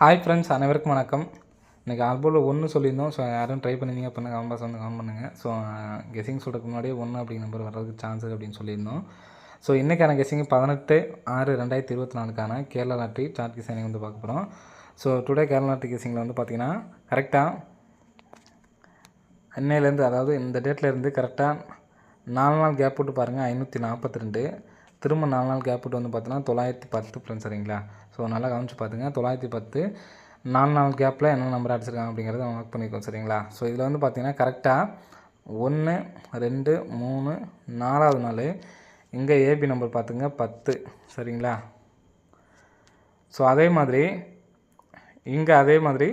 Hi friends அனைவருக்கும் வணக்கம். இன்றைக்கி ஆல்போவில் ஒன்று சொல்லியிருந்தோம். ஸோ யாரும் ட்ரை பண்ணியிருந்தீங்க அப்படின்னா கமெண்ட் வந்து கமெண்ட் பண்ணுங்கள் ஸோ கெஸிங் சொல்கிறதுக்கு முன்னாடியே ஒன்று அப்படிங்கிற நம்பர் வர்றதுக்கு சான்ஸ் அப்படின்னு சொல்லியிருந்தோம். ஸோ இன்றைக்கான கெஸிங் பதினெட்டு ஆறு ரெண்டாயிரத்தி இருபத்தி நாலுக்கான கேரளா லாட்ரி சார்ட் கிசைனிங் வந்து பார்க்க போகிறோம் ஸோ டுடே கேரளா லாட்ரி கெஸிங்கில் வந்து பார்த்திங்கன்னா கரெக்டாக அன்னையிலேருந்து அதாவது இந்த டேட்லேருந்து கரெக்டாக நாலு நாள் கேப் விட்டு பாருங்கள் ஐநூற்றி நாற்பத்தி ரெண்டு. திரும்ப நாலு நாள் கேப் விட்டு வந்து பார்த்தீங்கன்னா தொள்ளாயிரத்தி பத்து ஃப்ரெண்ட்ஸ் சரிங்களா? ஸோ நல்லா கவனிச்சு பார்த்துங்க தொள்ளாயிரத்தி பத்து நாலு நாள் கேப்பில் என்ன நம்பர் அடிச்சிருக்காங்க அப்படிங்கிறத மார்க் பண்ணிக்கோம் சரிங்களா? ஸோ இதில் வந்து பார்த்தீங்கன்னா கரெக்டாக ஒன்று ரெண்டு மூணு நாலாவது நாள் இங்கே ஏபி நம்பர் பார்த்துங்க பத்து சரிங்களா? ஸோ அதே மாதிரி இங்கே அதே மாதிரி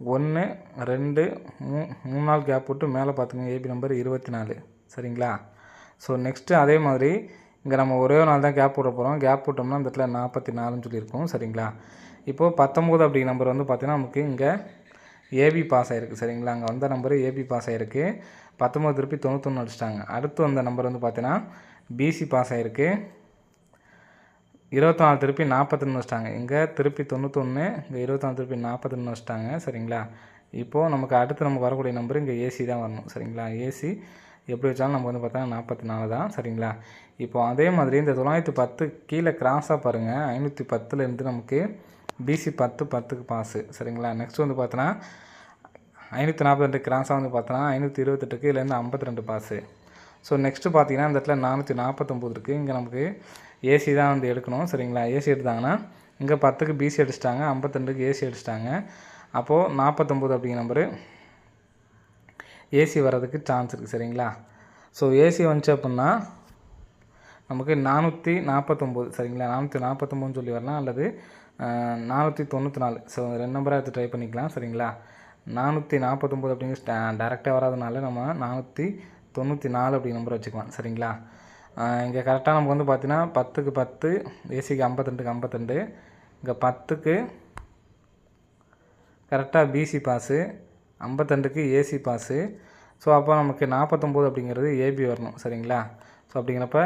ஒன்று ரெண்டு மூ மூணு நாள் கேப் விட்டு மேலே பார்த்துங்க ஏபி நம்பர் இருபத்தி நாலு சரிங்களா? ஸோ நெக்ஸ்ட்டு அதே மாதிரி இங்கே நம்ம ஒரே ஒரு நாள் தான் கேப் விட போகிறோம் கேப் விட்டோம்னா இந்த இடத்துல நாற்பத்தி நாலுன்னு சொல்லியிருக்கோம். சரிங்களா? இப்போது பத்தொம்போது அப்படிங்கிற நம்பர் வந்து பார்த்திங்கன்னா நமக்கு இங்கே ஏபி பாஸ் ஆகிருக்கு சரிங்களா? அங்கே வந்த நம்பர் ஏபி பாஸ் ஆகிருக்கு பத்தொம்போது திருப்பி தொண்ணூத்தொன்று அடிச்சிட்டாங்க. அடுத்து வந்த நம்பர் வந்து பார்த்தீங்கன்னா பிசி பாஸ் ஆகிருக்கு இருபத்தாலு திருப்பி நாற்பத்தொன்று வச்சிட்டாங்க இங்கே திருப்பி தொண்ணூத்தொன்று இங்கே இருபத்தாலு திருப்பி நாற்பத்தொன்று வச்சிட்டாங்க சரிங்களா? இப்போது நமக்கு அடுத்து நமக்கு வரக்கூடிய நம்பர் இங்கே ஏசி தான் வரணும். சரிங்களா? ஏசி எப்படி வச்சாலும் நமக்கு வந்து பார்த்தா நாற்பத்தி நாலு தான் சரிங்களா? இப்போ அதே மாதிரி இந்த தொள்ளாயிரத்தி பத்து கீழே கிராஸாக பாருங்கள் ஐநூற்றி பத்துலேருந்து நமக்கு பிசி பத்து பத்துக்கு பாஸு சரிங்களா? நெக்ஸ்ட் வந்து பார்த்தோன்னா ஐநூற்றி நாற்பத்தி ரெண்டு கிராஸாக வந்து பார்த்தோன்னா ஐநூற்றி இருபத்தெட்டுக்கு இதுலேருந்து ஐம்பத்தி ரெண்டு பாஸு ஸோ நெக்ஸ்ட்டு பார்த்தீங்கன்னா இந்த இடத்துல நானூற்றி நாற்பத்தொம்போது இருக்குது இங்கே நமக்கு ஏசி தான் வந்து எடுக்கணும் சரிங்களா? ஏசி எடுத்தாங்கன்னா இங்கே பத்துக்கு பிசி அடிச்சிட்டாங்க ஐம்பத்தெண்டுக்கு ஏசி அடிச்சிட்டாங்க. அப்போது நாற்பத்தொம்போது அப்படிங்கிற நம்பரு ஏசி வர்றதுக்கு சான்ஸ் இருக்குது சரிங்களா? ஸோ ஏசி வந்துச்சு அப்படின்னா நமக்கு நானூற்றி நாற்பத்தொம்போது சரிங்களா? நானூற்றி நாற்பத்தொம்போதுன்னு சொல்லி வரலாம் அல்லது நானூற்றி தொண்ணூற்றி நாலு. ஸோ ரெண்டு நம்பராக எடுத்து ட்ரை பண்ணிக்கலாம் சரிங்களா? நானூற்றி நாற்பத்தொம்போது அப்படிங்கிற டேரெக்டாக வராதனால நம்ம நானூற்றி தொண்ணூற்றி நாலு அப்படி நம்பர் வச்சுக்கலாம் சரிங்களா? இங்கே கரெக்டாக நமக்கு வந்து பார்த்தீங்கன்னா பத்துக்கு பத்து ஏசிக்கு ஐம்பத்தெண்டுக்கு ஐம்பத்தெண்டு இங்கே பத்துக்கு கரெக்டாக பிசி பாஸு ஐம்பத்தெண்டுக்கு ஏசி பாஸு ஸோ அப்போ நமக்கு நாற்பத்தொம்போது அப்படிங்கிறது ஏபி வரணும். சரிங்களா? ஸோ அப்படிங்கிறப்ப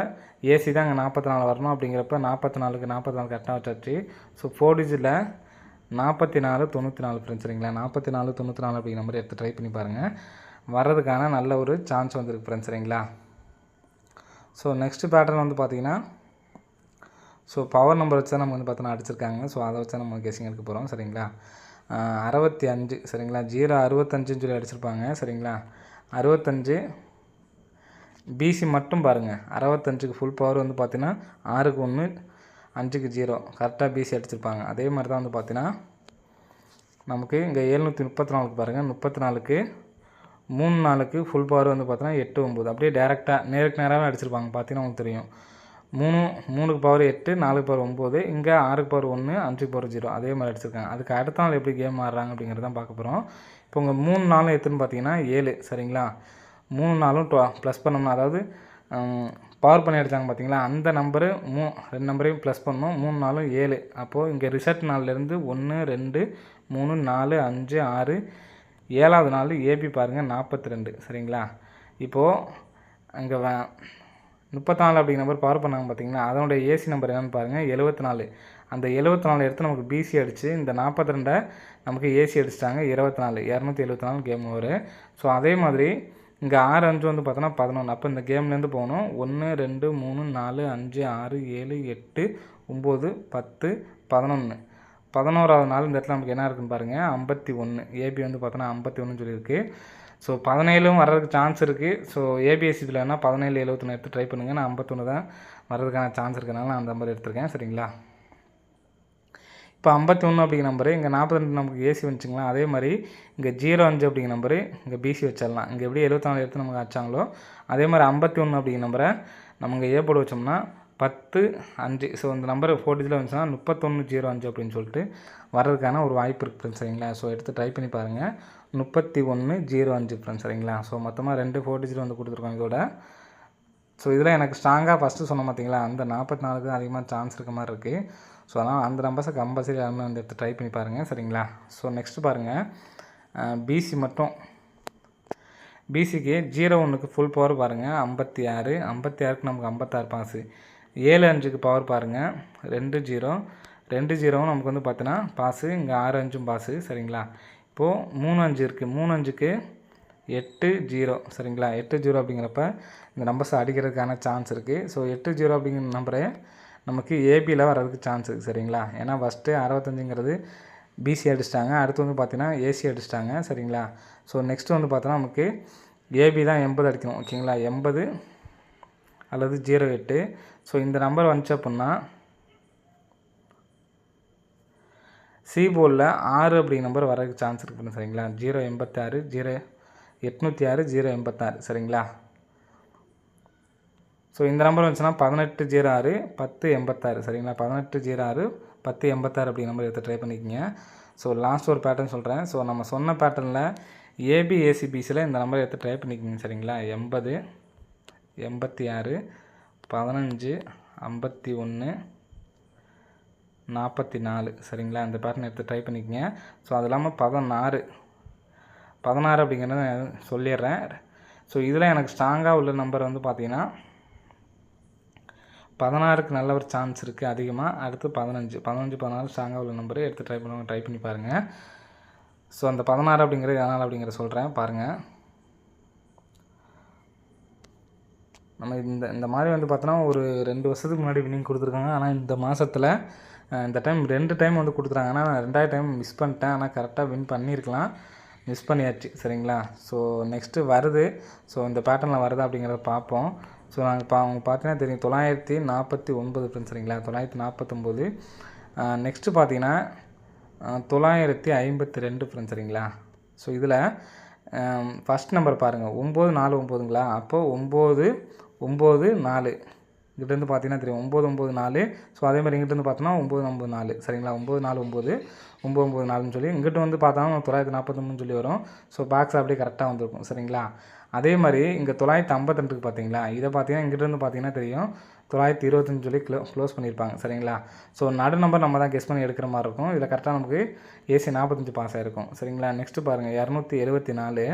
ஏசி தான் அங்கே நாற்பத்தி நாலு வரணும். அப்படிங்கிறப்ப நாற்பத்தி நாலுக்கு நாற்பத்தி நாலு கரெக்டாக வச்சாச்சு. ஸோ ஃபோர் டிஜிட்டில் நாற்பத்தி நாலு தொண்ணூற்றி நாலு ஃப்ரெண்ட்ஸ் சரிங்களா? நாற்பத்தி நாலு தொண்ணூற்றி நாலு அப்படிங்கிற மாதிரி எடுத்து ட்ரை பண்ணி பாருங்கள் வர்றதுக்கான நல்ல ஒரு சான்ஸ் வந்துருக்கு ஃப்ரெண்ட்ஸ் சரிங்களா? ஸோ நெக்ஸ்ட்டு பேட்டர்ன் வந்து பார்த்தீங்கன்னா ஸோ பவர் நம்பர் வச்சு தான் நம்ம வந்து பார்த்தோன்னா அடிச்சிருக்காங்க. ஸோ அதை வச்சு நம்ம கெஸிங் எடுக்க போகிறோம் சரிங்களா? அறுபத்தி அஞ்சு சரிங்களா? ஜீரோ அறுபத்தஞ்சுன்னு சொல்லி அடிச்சிருப்பாங்க சரிங்களா? அறுபத்தஞ்சு பிசி மட்டும் பாருங்கள் அறுபத்தஞ்சுக்கு ஃபுல் பவர் வந்து பார்த்தீங்கன்னா ஆறுக்கு ஒன்று அஞ்சுக்கு ஜீரோ கரெக்டாக பிசி அடிச்சிருப்பாங்க. அதே மாதிரி தான் வந்து பார்த்தீங்கன்னா நமக்கு இங்கே எழுநூற்றி முப்பத்தி நாலுக்கு பாருங்கள் முப்பத்தி நாலுக்கு மூணு நாளுக்கு ஃபுல் பவர் வந்து பார்த்தீங்கன்னா எட்டு ஒம்பது அப்படியே டேரெக்டாக நேருக்கு நேராகவே அடிச்சிருப்பாங்க. பார்த்தீங்கன்னா உங்களுக்கு தெரியும். மூணு மூணுக்கு பவர் எட்டு நாலுக்கு பவர் ஒம்பது இங்கே ஆறுக்கு பவர் ஒன்று அஞ்சுக்கு பவர் ஜீரோ அதே மாதிரி அடிச்சிருக்காங்க. அதுக்கு அடுத்த நாள் எப்படி கேம் ஆடுறாங்க அப்படிங்கிறத தான் பார்க்க போகிறோம் இப்போ உங்கள் மூணு நாளும் எத்துன்னு பார்த்தீங்கன்னா ஏழு சரிங்களா? மூணு நாளும் டொ ப்ளஸ் பண்ணோம்னா அதாவது பவர் பண்ணி அடித்தாங்க பார்த்தீங்களா? அந்த நம்பரு மூ ரெண்டு நம்பரையும் ப்ளஸ் பண்ணணும் மூணு நாளும் ஏழு. அப்போது இங்கே ரிசல்ட் நாள்லேருந்து ஒன்று ரெண்டு மூணு நாலு அஞ்சு ஆறு ஏழாவது நாள் ஏபி பாருங்கள் நாற்பத்தி ரெண்டு சரிங்களா? இப்போது அங்கே முப்பத்தாலு முப்பத்தி நாலு அப்படிங்கிற நம்பர் பவர் பண்ணாங்க பார்த்தீங்கன்னா அதனுடைய ஏசி நம்பர் என்னென்னு பாருங்கள் எழுபத்தி நாலு. அந்த எழுபத்தி நாலு எடுத்து நமக்கு பிசி அடிச்சு இந்த நாற்பத்தி ரெண்டை நமக்கு ஏசி அடிச்சிட்டாங்க இருபத்தி நாலு. இரநூத்தி எழுபத்தி நாலு கேம் ஒரு ஸோ அதே மாதிரி இங்கே ஆறு அஞ்சு வந்து பார்த்தோன்னா பதினொன்று அப்போ இந்த கேம்லேருந்து போகணும். ஒன்று ரெண்டு மூணு நாலு அஞ்சு ஆறு ஏழு எட்டு ஒம்பது பத்து பதினொன்று பதினோராவது நாள் இந்த இடத்துல நமக்கு என்ன இருக்குன்னு பாருங்கள் ஐம்பத்தி ஒன்று ஏபி வந்து பார்த்தோன்னா ஐம்பத்தி ஒன்று சொல்லியிருக்கு. ஸோ பதினேழும் வர்றதுக்கு சான்ஸ் இருக்குது ஸோ ஏபிஎஸ்சி இதில் பதினேழு எழுபத்தொன்று எடுத்து ட்ரை பண்ணுங்கள் நான் ஐம்பத்தொன்று தான் வர்றதுக்கான சான்ஸ் இருக்கனால நான் அந்த மாதிரி எடுத்திருக்கேன். சரிங்களா? இப்போ ஐம்பத்தி ஒன்று அப்படிங்கிற நம்பரு இங்கே நாற்பத்தி ரெண்டு நமக்கு ஏசி வந்துச்சுங்களா? அதே மாதிரி இங்கே ஜீரோ அஞ்சு அப்படிங்கிற நம்பரு இங்கே பிசி வச்சிடலாம். இங்கே எப்படி எழுபத்தி நாலு எடுத்து நமக்கு வச்சாங்களோ அதே மாதிரி ஐம்பத்தி ஒன்று அப்படிங்கிற நம்பரை நம்ம இங்கே ஏ போட்டு வச்சோம்னா பத்து அஞ்சு ஸோ இந்த நம்பர் ஃபோர் டிஜிட்டில் வந்துச்சுன்னா முப்பத்தொன்று ஜீரோ அஞ்சு அப்படின்னு சொல்லிட்டு வர்றதுக்கான ஒரு வாய்ப்பு இருக்குது ஃப்ரெண்ட்ஸ் சரிங்களா? ஸோ எடுத்து ட்ரை பண்ணி பாருங்கள் முப்பத்தி ஒன்று ஜீரோ அஞ்சு ஃப்ரெண்ட்ஸ் சரிங்களா? ஸோ மொத்தமாக ரெண்டு ஃபோர் டிஜிட் வந்து கொடுத்துருக்கோம் இதோட. ஸோ இதில் எனக்கு ஸ்ட்ராங்காக ஃபஸ்ட்டு சொன்ன பார்த்தீங்களா அந்த நாற்பத்தி நாலுக்கு அதிகமாக சான்ஸ் இருக்க மாதிரி இருக்குது ஸோ அதனால் அந்த நம்பர்ஸை கம்பல்சரி எல்லாமே வந்து எடுத்து ட்ரை பண்ணி பாருங்கள் சரிங்களா? ஸோ நெக்ஸ்ட்டு பாருங்கள் பிசி மட்டும். பிசிக்கு ஜீரோ ஒன்றுக்கு ஃபுல் பவர் பாருங்கள் ஐம்பத்தி ஆறு ஐம்பத்தி ஆறுக்கு நமக்கு ஐம்பத்தாறு பாஸு ஏழு அஞ்சுக்கு பவர் பாருங்கள் ரெண்டு ஜீரோ. ரெண்டு ஜீரோவும் நமக்கு வந்து பார்த்தீங்கன்னா பாஸு இங்கே ஆறு அஞ்சும் பாஸு சரிங்களா? இப்போது மூணு அஞ்சு இருக்குது மூணு அஞ்சுக்கு எட்டு ஜீரோ சரிங்களா? எட்டு ஜீரோ அப்படிங்கிறப்ப இந்த நம்பர்ஸை அடிக்கிறதுக்கான சான்ஸ் இருக்குது ஸோ எட்டு ஜீரோ அப்படிங்கிற நம்பரை நமக்கு ஏபியில் வர்றதுக்கு சான்ஸ் இருக்குது சரிங்களா? ஏன்னா ஃபஸ்ட்டு அறுபத்தஞ்சுங்கிறது பிசி அடிச்சிட்டாங்க. அடுத்து வந்து பார்த்தீங்கன்னா ஏசி அடிச்சிட்டாங்க சரிங்களா? ஸோ நெக்ஸ்ட்டு வந்து பார்த்தோன்னா நமக்கு ஏபி தான் எண்பது அடிக்கணும் ஓகேங்களா எண்பது அல்லது ஜீரோ எட்டு. ஸோ இந்த நம்பர் வந்துச்சு அப்படின்னா சி போர்டில் ஆறு அப்படிங்கிற நம்பர் வரதுக்கு சான்ஸ் இருக்குது சரிங்களா? ஜீரோ எண்பத்தாறு ஜீரோ எட்நூற்றி ஆறு ஜீரோ எண்பத்தாறு சரிங்களா? ஸோ இந்த நம்பர் வந்துச்சுன்னா பதினெட்டு ஜீரோ ஆறு பத்து எண்பத்தாறு சரிங்களா? பதினெட்டு ஜீரோ ஆறு பத்து எண்பத்தாறு அப்படிங்க நம்பர் எடுத்து ட்ரை பண்ணிக்கோங்க. ஸோ லாஸ்ட் ஒரு பேட்டர்ன் சொல்கிறேன் ஸோ நம்ம சொன்ன பேட்டர்னில் ஏபிஏசிபிசியில் இந்த நம்பர் எடுத்து ட்ரை பண்ணிக்கோங்க சரிங்களா? எண்பது எண்பத்தி ஆறு பதினஞ்சு ஐம்பத்தி ஒன்று நாற்பத்தி நாலு சரிங்களா? இந்த பேட்டர்ன் எடுத்து ட்ரை பண்ணிக்கோங்க. ஸோ அது இல்லாமல் பதினாறு. பதினாறு அப்படிங்கிறத சொல்லிடுறேன். ஸோ இதில் எனக்கு ஸ்ட்ராங்காக உள்ள நம்பர் வந்து பார்த்தீங்கன்னா பதினாறுக்கு நல்ல ஒரு சான்ஸ் இருக்குது அதிகமாக அடுத்து பதினஞ்சு. பதினஞ்சு பதினாறு ஸ்ட்ராங்காக உள்ள நம்பரு எடுத்து ட்ரை பண்ணுவாங்க ட்ரை பண்ணி பாருங்கள் ஸோ அந்த பதினாறு அப்படிங்கிறது எதனால் அப்படிங்கிற சொல்கிறேன் பாருங்கள் நம்ம இந்த இந்த மாதிரி வந்து பார்த்தோன்னா ஒரு ரெண்டு வருஷத்துக்கு முன்னாடி வின்னிங் கொடுத்துருக்காங்க. ஆனால் இந்த மாதத்தில் இந்த டைம் ரெண்டு டைம் வந்து கொடுத்துறாங்க ஆனால் நான் ரெண்டாவது டைம் மிஸ் பண்ணிட்டேன். ஆனால் கரெக்டாக வின் பண்ணியிருக்கலாம். மிஸ் பண்ணியாச்சு சரிங்களா? ஸோ நெக்ஸ்ட்டு வருது. ஸோ இந்த பேட்டர்னில் வருதா அப்படிங்கிறத பார்ப்போம். ஸோ நாங்கள் பா அவங்க பார்த்தீங்கன்னா தெரியும் தொள்ளாயிரத்தி நாற்பத்தி ஒன்பது ஃப்ரெண்ட்ஸ் சரிங்களா? தொள்ளாயிரத்தி நாற்பத்தொம்போது நெக்ஸ்ட்டு பார்த்தீங்கன்னா தொள்ளாயிரத்தி ஐம்பத்தி ரெண்டு ஃப்ரெண்ட்ஸ் சரிங்களா? ஸோ இதில் ஃபஸ்ட் நம்பர் பாருங்கள் ஒம்பது நாலு ஒம்போதுங்களா அப்போது ஒம்பது ஒம்பது நாலு. இங்கிட்டேருந்து பார்த்தீங்கன்னா தெரியும். ஒம்பது ஒம்பது நாலு. ஸோ அதே மாதிரி இங்கிட்டேருந்து பார்த்தோன்னா ஒம்பது ஒம்பது நாலு. சரிங்களா? ஒம்பது நாலு ஒம்பது. ஒம்பது ஒம்பது நாலுன்னு சொல்லி இங்கிட்ட வந்து பார்த்தோம்னா தொள்ளாயிரத்தி நாற்பத்தொம்பதுன்னு சொல்லி வரும். ஸோ பாக்ஸ் அப்படியே கரெக்டாக வந்திருக்கும். சரிங்களா? அதே மாதிரி இங்கே தொள்ளாயிரத்தி ஐம்பத்தெண்டுக்கு பார்த்தீங்களா? இதை பார்த்தீங்கன்னா இங்கிட்டேருந்து பார்த்தீங்கன்னா தெரியும். தொள்ளாயிரத்தி இருபத்தஞ்சு சொல்லி க்ளோ க்ளோஸ் பண்ணியிருப்பாங்க. சரிங்களா? ஸோ நடு நம்பர் நம்ம தான் கெஸ் பண்ணி எடுக்கிற மாதிரி இருக்கும். இதில் கரெக்டாக நமக்கு ஏசி நாற்பத்தஞ்சு பாஸ் ஆகிருக்கும் சரிங்களா? நெக்ஸ்ட்டு பாருங்கள் இரநூத்தி எழுபத்தி நாலு.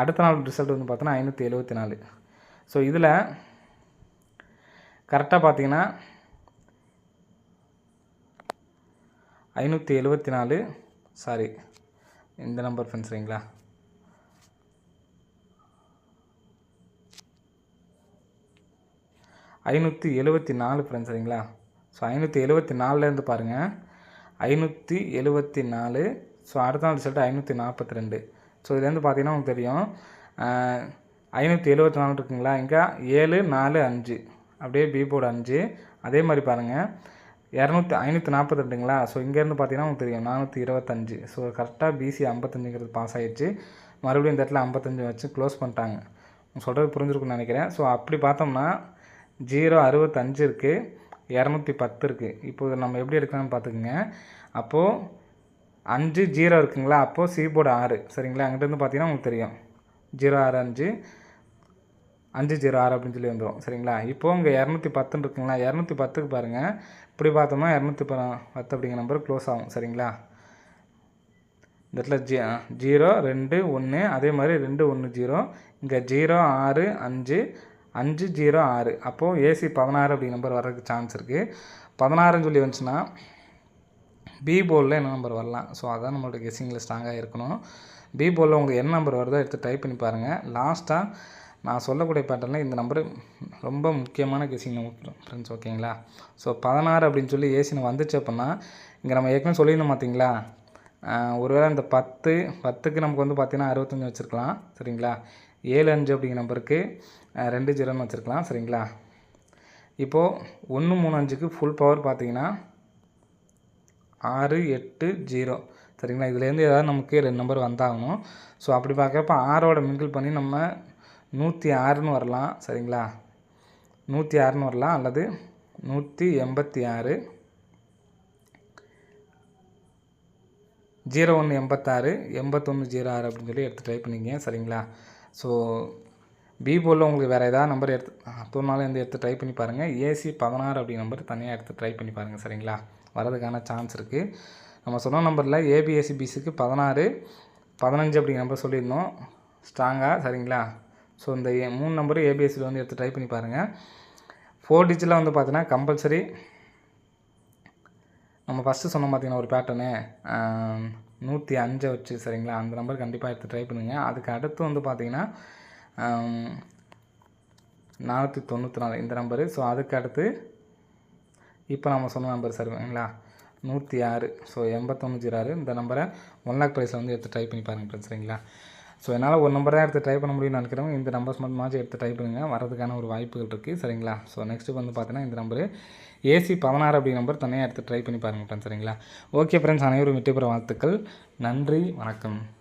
அடுத்த நாள் ரிசல்ட் வந்து பார்த்தோன்னா ஐநூற்றி எழுபத்தி நாலு. ஸோ இதில் கரெக்டாக பார்த்தீங்கன்னா ஐநூற்றி எழுபத்தி நாலு சாரி இந்த நம்பர் ஃப்ரெண்ட்ஸ் சரிங்களா? ஐநூற்றி எழுபத்தி நாலு ஃப்ரெண்ட்ஸ் சரிங்களா? ஸோ ஐநூற்றி எழுபத்தி நாலுலேருந்து பாருங்கள் ஐநூற்றி எழுபத்தி நாலு ஸோ அடுத்த நாள் ரிசல்ட் ஐநூற்றி நாற்பத்தி ரெண்டு. ஸோ இதுலேருந்து பார்த்தீங்கன்னா உங்களுக்கு தெரியும். ஐநூற்றி எழுபத்தி நாலு இருக்குங்களா? இங்கே ஏழு நாலு அஞ்சு. அப்படியே பி போர்டு அஞ்சு. அதே மாதிரி பாருங்கள் இரநூத்தி ஐநூற்றி நாற்பத்தி ரெண்டுங்களா ஸோ இங்கேருந்து பார்த்தீங்கன்னா உங்களுக்கு தெரியும். நானூற்றி இருபத்தஞ்சு. ஸோ கரெக்டாக பிசி ஐம்பத்தஞ்சுங்கிறது பாஸ் ஆகிடுச்சு மறுபடியும் இந்த இடத்துல ஐம்பத்தஞ்சு வச்சு க்ளோஸ் பண்ணிட்டாங்க. சொல்கிறது புரிஞ்சிருக்குன்னு நினைக்கிறேன். ஸோ அப்படி பார்த்தோம்னா ஜீரோ அறுபத்தஞ்சு இருக்குது இரநூத்தி பத்து இருக்குது இப்போ நம்ம எப்படி எடுக்கலாம்னு பார்த்துக்குங்க. அப்போது அஞ்சு ஜீரோ இருக்குங்களா? அப்போது சி போர்டு ஆறு. சரிங்களா? அங்கிட்டேருந்து பார்த்தீங்கன்னா உங்களுக்கு தெரியும். ஜீரோ ஆறு அஞ்சு. அஞ்சு ஜீரோ ஆறு அப்படின்னு சொல்லி வந்துடும் சரிங்களா? இப்போது இங்கே இரநூத்தி பத்துன்னு இருக்குங்களா? இரநூத்தி பத்துக்கு பாருங்கள் இப்படி பார்த்தோம்னா இரநூத்தி ப பத்து அப்படிங்கிற நம்பர் க்ளோஸ் ஆகும். சரிங்களா? இந்த இடத்துல ஜி ஜீரோ ரெண்டு ஒன்று அதே மாதிரி ரெண்டு ஒன்று ஜீரோ. இங்கே ஜீரோ ஆறு அஞ்சு அஞ்சு ஜீரோ ஆறு. அப்போது ஏசி பதினாறு அப்படிங்கிற நம்பர் வர்றதுக்கு சான்ஸ் இருக்குது பதினாறுன்னு சொல்லி வந்துச்சுன்னா பி போலில் என்ன நம்பர் வரலாம்? ஸோ அதான் நம்மளோட கெஸ்ஸிங்கில் ஸ்ட்ராங்காக இருக்கணும். பி போலில் உங்களுக்கு என்ன நம்பர் வருதோ? எடுத்து டைப் பண்ணி பாருங்கள் லாஸ்ட்டாக நான் சொல்லக்கூடிய பேட்டர்னில் இந்த நம்பர் ரொம்ப முக்கியமான கெஸ்ஸிங் நம்பர் ஃப்ரெண்ட்ஸ் ஓகேங்களா ஸோ பதினாறு அப்படின்னு சொல்லி ஏசின்னு வந்துச்சு அப்படின்னா இங்கே நம்ம ஏற்கனவே சொல்லியிருந்தோம் பார்த்தீங்களா ஒருவேளை இந்த பத்து பத்துக்கு நமக்கு வந்து பார்த்திங்கன்னா அறுபத்தஞ்சு வச்சுருக்கலாம் சரிங்களா? ஏழு அஞ்சு அப்படிங்கிற நம்பருக்கு ரெண்டு ஜீரோன்னு வச்சுருக்கலாம் சரிங்களா? இப்போது ஒன்று மூணு அஞ்சுக்கு ஃபுல் பவர் பார்த்தீங்கன்னா ஆறு எட்டு ஜீரோ சரிங்களா? இதுலேருந்து ஏதாவது நமக்கு ரெண்டு நம்பர் வந்தாகணும். ஸோ அப்படி பார்க்குறப்ப ஆறோட மிங்கிள் பண்ணி நம்ம நூற்றி ஆறுன்னு வரலாம் சரிங்களா? நூற்றி ஆறுன்னு வரலாம் அல்லது நூற்றி எண்பத்தி ஆறு. ஜீரோ ஒன்று எண்பத்தாறு எண்பத்தொன்று ஜீரோ ஆறு அப்படின்னு சொல்லி எடுத்து ட்ரை பண்ணிங்க சரிங்களா? ஸோ பி போலில் உங்களுக்கு வேறு ஏதாவது நம்பர் எடுத்து தோணாலும் இருந்து எடுத்து ட்ரை பண்ணி பாருங்கள் ஏசி பதினாறு அப்படி நம்பர் தனியாக எடுத்து ட்ரை பண்ணி பாருங்கள் சரிங்களா? வரதுக்கான சான்ஸ் இருக்குது நம்ம சொன்ன நம்பரில் ஏபிஎஸ்சி பிசிக்கு பதினாறு பதினஞ்சு அப்படிங்கிற நம்பர் சொல்லியிருந்தோம். ஸ்ட்ராங்காக சரிங்களா? ஸோ இந்த மூணு நம்பரும் ஏபிஎஸ்சியில் வந்து எடுத்து ட்ரை பண்ணி பாருங்கள் ஃபோர் டிஜிட்டில் வந்து பார்த்தீங்கன்னா கம்பல்சரி நம்ம ஃபஸ்ட்டு சொன்ன பார்த்தீங்கன்னா ஒரு பேட்டர்னு நூற்றி அஞ்சை வச்சு சரிங்களா? அந்த நம்பர் கண்டிப்பாக எடுத்து ட்ரை பண்ணுங்கள் அதுக்கு அடுத்து வந்து பார்த்தீங்கன்னா நானூற்றி தொண்ணூற்றி நாலு இந்த நம்பரு ஸோ அதுக்கு அடுத்து இப்போ நம்ம சொன்ன நம்பர் சரிங்களா? நூற்றி ஆறு. ஸோ எண்பத்தொன்று ஜீரோ ஆறு. இந்த நம்பரை ஒன் லேக் ப்ரைஸில் வந்து எடுத்து ட்ரை பண்ணி பாருங்கள் சரிங்களா? ஸோ என்னால் ஒரு நம்பர் தான் எடுத்து ட்ரை பண்ண முடியும்னு நினைக்கிறவங்க இந்த நம்பர்ஸ் மட்டுமாச்சும் எடுத்து ட்ரை பண்ணுங்கள் வரதுக்கான ஒரு வாய்ப்புகள் இருக்குது சரிங்களா? ஸோ நெக்ஸ்ட்டு வந்து பார்த்தீங்கன்னா இந்த நம்பரு ஏசி பதினாறு அப்படி நம்பர் தனியாக எடுத்து ட்ரை பண்ணி பாருங்கள் friends, சரிங்களா? ஓகே ஃப்ரெண்ட்ஸ் அனைவரும் வெற்றி பெற வாழ்த்துக்கள். நன்றி. வணக்கம்.